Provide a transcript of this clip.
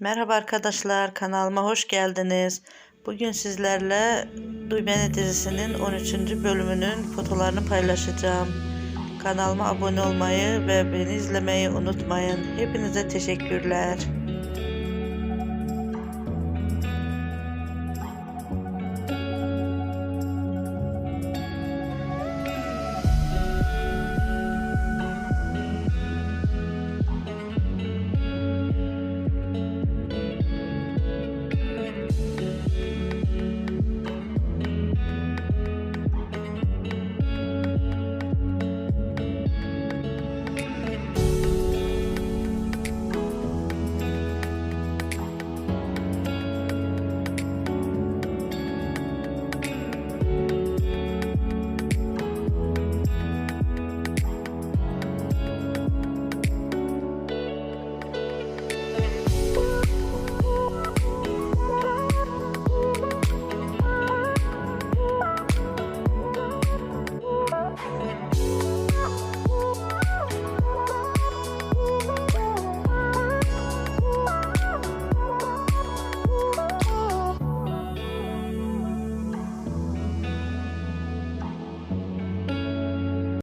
Merhaba arkadaşlar, kanalıma hoş geldiniz. Bugün sizlerle Duy Beni dizisinin 13. bölümünün fotolarını paylaşacağım. Kanalıma abone olmayı ve beni izlemeyi unutmayın. Hepinize teşekkürler.